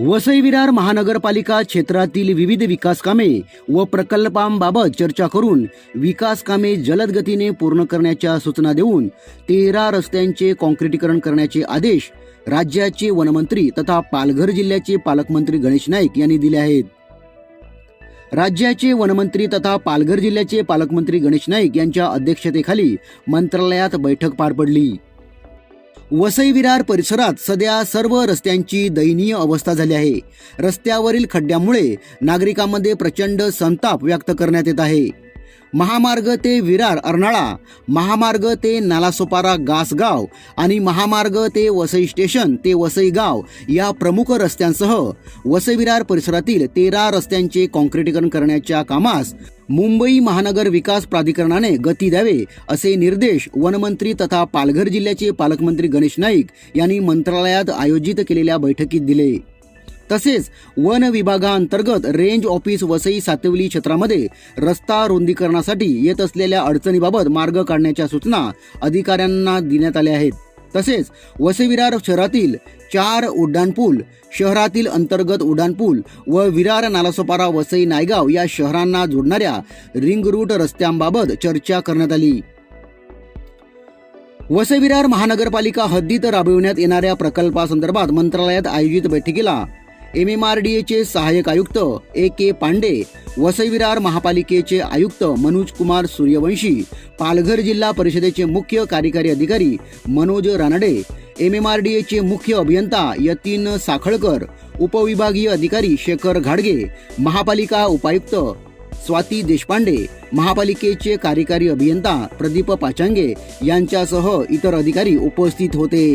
वसई विरार महानगरपालिका क्षेत्रातील विविध विकास कामे व प्रकल्पांबाबत चर्चा करून विकास कामे जलद गतीने पूर्ण करण्याच्या सूचना देऊन तेरा रस्त्यांचे कॉन्क्रिटीकरण करण्याचे आदेश राज्याचे वनमंत्री तथा पालघर जिल्ह्याचे पालकमंत्री गणेश नाईक यांनी दिले आहेत. राज्याचे वनमंत्री तथा पालघर जिल्ह्याचे पालकमंत्री गणेश नाईक यांच्या अध्यक्षतेखाली मंत्रालयात बैठक पार पडली. वसई विरार परिसरात सध्या सर्व रस्त्यांची दयनीय अवस्था झाली आहे. रस्त्यावरील खड्ड्यामुळे नागरिकांमध्ये प्रचंड संताप व्यक्त करण्यात येत आहे. महामार्ग ते विरार अर्नाळा महामार्ग ते नालासोपारा गासगाव आणि महामार्ग ते वसई स्टेशन ते वसई गाव या प्रमुख रस्त्यांसह वसई विरार परिसरातील तेरा रस्त्यांचे काँक्रिटीकरण करण्याच्या कामास मुंबई महानगर विकास प्राधिकरणाने गती द्यावे असे निर्देश वनमंत्री तथा पालघर जिल्ह्याचे पालकमंत्री गणेश नाईक यांनी मंत्रालयात आयोजित केलेल्या बैठकीत दिले. तसेच वन विभागाअंतर्गत रेंज ऑफिस वसई सातवली क्षेत्रामध्ये रस्ता रुंदीकरणासाठी येत असलेल्या अडचणीबाबत मार्ग काढण्याच्या सूचना अधिकाऱ्यांना देण्यात आल्या आहेत. तसेच वसविरार शहरातील चार उड्डाणपूल शहरातील अंतर्गत उड्डाणपूल व विरार नालासोपारा वसई नायगाव या शहरांना जोडणाऱ्या रिंग रूट रस्त्यांबाबत चर्चा करण्यात आली. वसविरार महानगरपालिका हद्दीत राबविण्यात येणाऱ्या प्रकल्पासंदर्भात मंत्रालयात आयोजित बैठकीला एम एम आर डी एचे सहाय्यक आयुक्त ए के पांडे वसई विरार महापालिकेचे आयुक्त मनोज कुमार सूर्यवंशी पालघर जिल्हा परिषदेचे मुख्य कार्यकारी अधिकारी Manoj Ranade M M R D एचे मुख्य अभियंता यतीन साखळकर उपविभागीय अधिकारी शेखर घाडगे महापालिका उपायुक्त स्वाती देशपांडे महापालिकेचे कार्यकारी अभियंता प्रदीप पाचांगे यांच्यासह इतर अधिकारी उपस्थित होते.